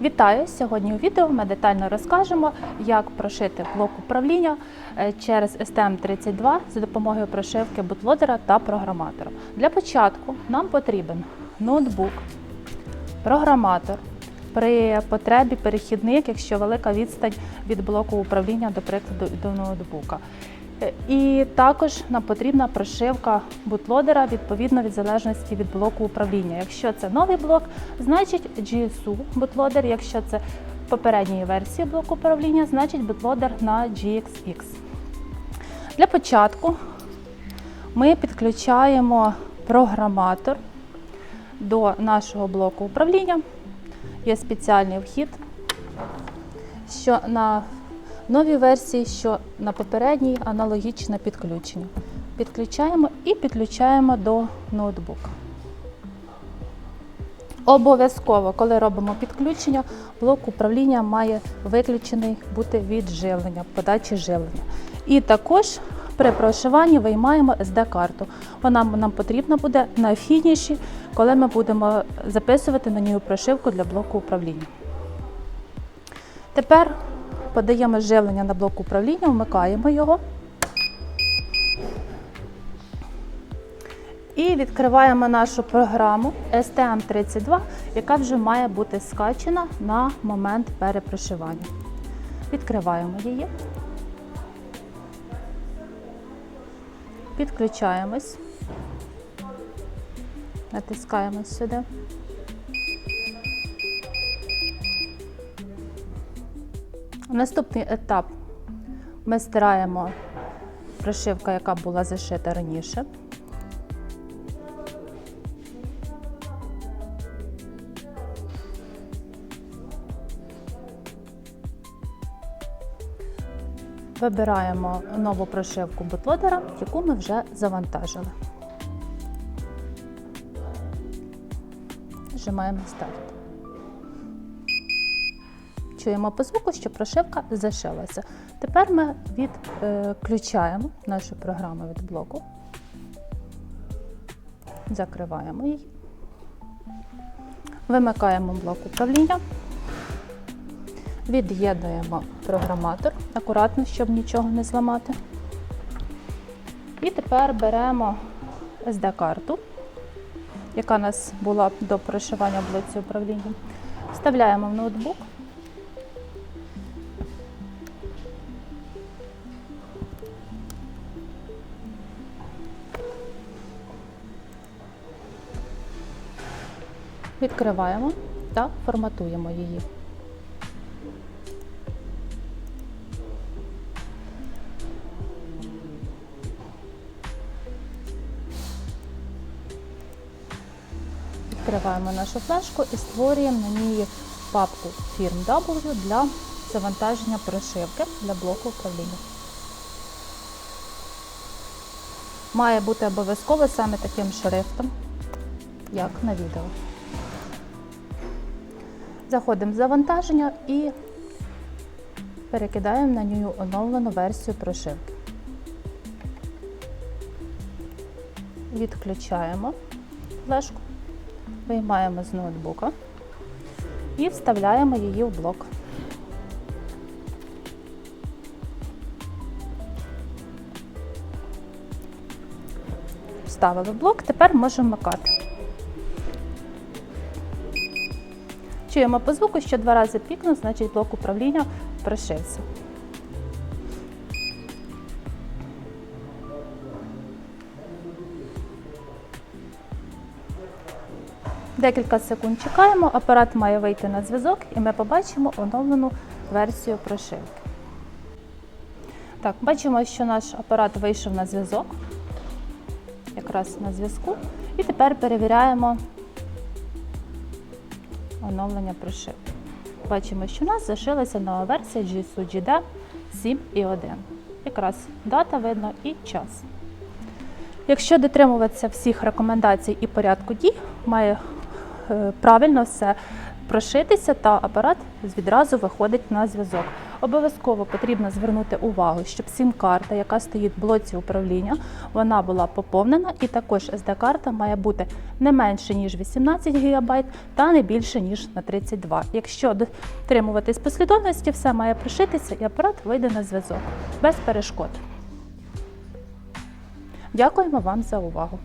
Вітаю! Сьогодні у відео ми детально розкажемо, як прошити блок управління е, через STM32 за допомогою прошивки бутлодера та програматора. Для початку нам потрібен ноутбук, програматор, при потребі перехідник, якщо велика відстань від блоку управління, до прикладу, до ноутбука. Е, І також нам потрібна прошивка бутлодера відповідно від залежності від блоку управління. Якщо це новий блок, значить GSU бутлодер. Якщо це попередньої версії блоку управління, значить бутлодер на GXX. Для початку ми підключаємо програматор до нашого блоку управління. Є спеціальний вхід, що на новій версії, що на попередній аналогічне підключення. Підключаємо і підключаємо до ноутбука. Обов'язково, коли робимо підключення, блок управління має виключений бути від живлення, подачі живлення. І також при прошиванні виймаємо SD-карту. Вона нам потрібна буде на фініші, коли ми будемо записувати на нього прошивку для блоку управління. Тепер подаємо живлення на блок управління, вмикаємо його. І відкриваємо нашу програму STM32, яка вже має бути скачена на момент перепрошивання. Відкриваємо її. Підключаємось. Натискаємо сюди. Наступний етап ми стираємо прошивка, яка була зашита раніше. Вибираємо нову прошивку бутлодера, яку ми вже завантажили. Нажимаємо старт. Чуємо по звуку, що прошивка зашилася. Тепер ми відключаємо нашу програму від блоку, закриваємо її, вимикаємо блок управління, від'єднуємо програматор акуратно, щоб нічого не зламати. І тепер беремо SD-карту, яка у нас була до прошивання блоці управління, вставляємо в ноутбук. Відкриваємо та форматуємо її. Відкриваємо нашу флешку і створюємо на ній папку фірм W для завантаження прошивки для блоку управління. Має бути обов'язково саме таким шрифтом, як на відео. Заходимо в завантаження і перекидаємо на нього оновлену версію прошивки. Відключаємо флешку, виймаємо з ноутбука і вставляємо її в блок. Вставили блок, тепер можемо вмикати. Чуємо по звуку, що два рази пікнув, значить блок управління прошився. Декілька секунд чекаємо, апарат має вийти на зв'язок і ми побачимо оновлену версію прошивки. Так, бачимо, що наш апарат вийшов на зв'язок, якраз на зв'язку. І тепер перевіряємо оновлення прошивки. Бачимо, що у нас зашилася нова версія GSU GD 7.1. Якраз дата видно і час. Якщо дотримуватися всіх рекомендацій і порядку дій, має е, правильно все прошитися, та апарат відразу виходить на зв'язок. Обов'язково потрібно звернути увагу, щоб сім-карта, яка стоїть в блоці управління, вона була поповнена, і також SD-карта має бути не менше ніж 18 ГБ та не більше ніж на 32. Якщо дотримуватись послідовності, все має прошитися і апарат вийде на зв'язок без перешкод. Дякуємо вам за увагу.